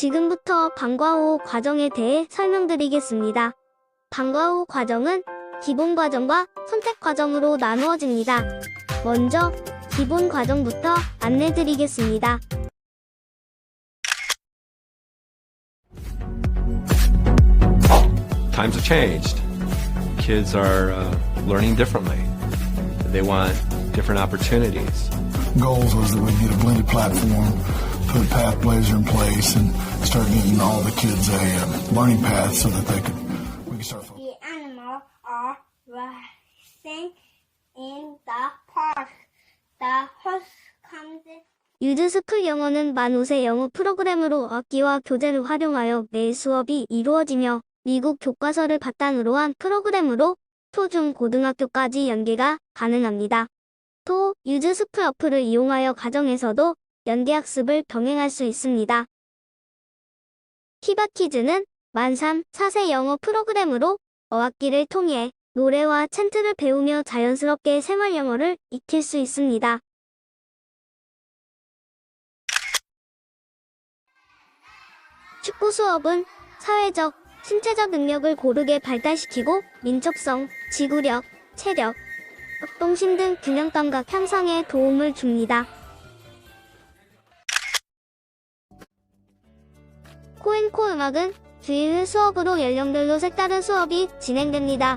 지금부터 방과 후 과정에 대해 설명드리겠습니다. 방과 후 과정은 기본 과정과 선택 과정으로 나누어집니다. 먼저 기본 과정부터 안내드리겠습니다. Times have changed. Kids are uh, learning differently. They want different opportunities. goals was that we'd get a blended platform, put pathways in place, and start getting all the kids a uh, learning path so that they could we could start. The animals are racing in the park. The horse comes in. 유즈스쿨 영어는 만우세 영어 프로그램으로 악기와 교재를 활용하여 매일 수업이 이루어지며 미국 교과서를 바탕으로 한 프로그램으로 초중 고등학교까지 연계가 가능합니다. 또 유즈스쿨 어플을 이용하여 가정에서도 연계학습을 병행할 수 있습니다. 키바키즈는 만 3, 4세 영어 프로그램으로 어학기를 통해 노래와 챈트를 배우며 자연스럽게 생활 영어를 익힐 수 있습니다. 축구 수업은 사회적, 신체적 능력을 고르게 발달시키고 민첩성, 지구력, 체력, 협동심 등 균형 감각 향상에 도움을 줍니다. 코앤코 음악은 주일 수업으로 연령별로 색다른 수업이 진행됩니다.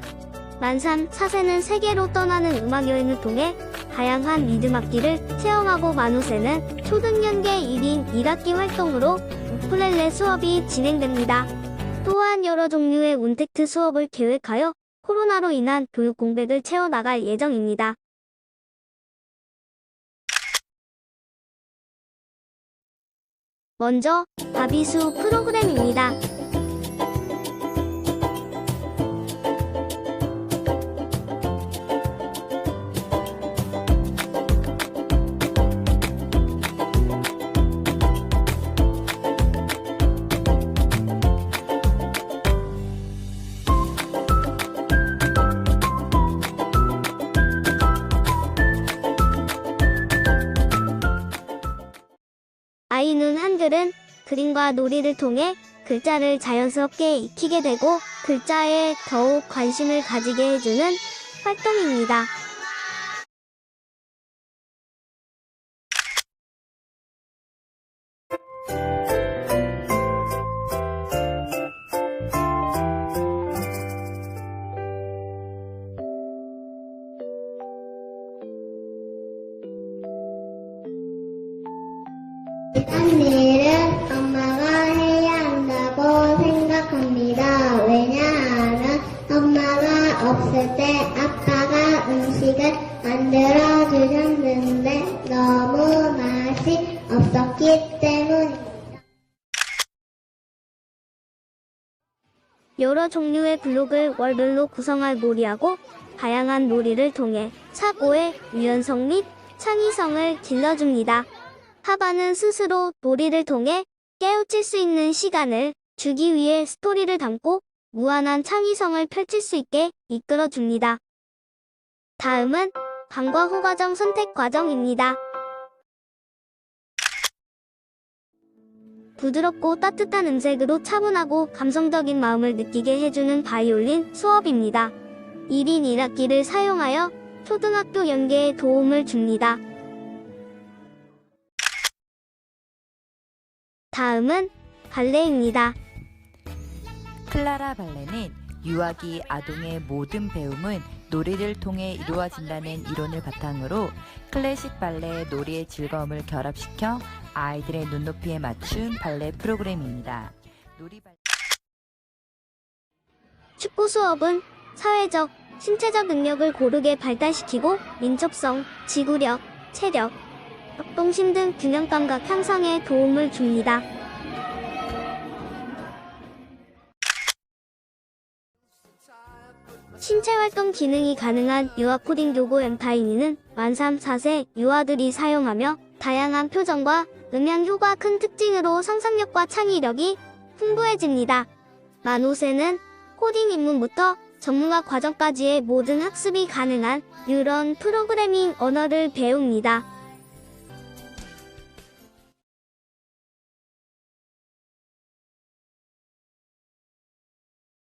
만3, 4세는 세계로 떠나는 음악 여행을 통해 다양한 리듬 악기를 체험하고 만5세는 초등연계 1인 1학기 활동으로 우쿨렐레 수업이 진행됩니다. 또한 여러 종류의 운택트 수업을 계획하여 코로나로 인한 교육 공백을 채워나갈 예정입니다. 먼저 다비수 프로그램입니다. 아이는 한글은 그림과 놀이를 통해 글자를 자연스럽게 익히게 되고 글자에 더욱 관심을 가지게 해주는 활동입니다. 한일 엄마가 없을 때 아빠가 음식을 만들어 주셨는데 너무 맛이 없었기 때문입니다. 여러 종류의 블록을 월별로 구성할 놀이하고 다양한 놀이를 통해 사고의 유연성 및 창의성을 길러줍니다. 하바는 스스로 놀이를 통해 깨우칠 수 있는 시간을 주기 위해 스토리를 담고 무한한 창의성을 펼칠 수 있게 이끌어 줍니다. 다음은 방과 후 과정 선택 과정입니다. 부드럽고 따뜻한 음색으로 차분하고 감성적인 마음을 느끼게 해주는 바이올린 수업입니다. 1인 1학기를 사용하여 초등학교 연계에 도움을 줍니다. 다음은 발레입니다. 클라라 발레는 유아기 아동의 모든 배움은 놀이를 통해 이루어진다는 이론을 바탕으로 클래식 발레 놀이의 즐거움을 결합시켜 아이들의 눈높이에 맞춘 발레 프로그램입니다. 놀이 발레 축구 수업은 사회적, 신체적 능력을 고르게 발달시키고 민첩성, 지구력, 체력, 협동심 등 균형 감각 향상에 도움을 줍니다. 신체 활동 기능이 가능한 유아 코딩 교고 엠파이니는 만 3, 4세 유아들이 사용하며 다양한 표정과 음향 효과 큰 특징으로 상상력과 창의력이 풍부해집니다. 만 5세는 코딩 입문부터 전문가 과정까지의 모든 학습이 가능한 뉴런 프로그래밍 언어를 배웁니다.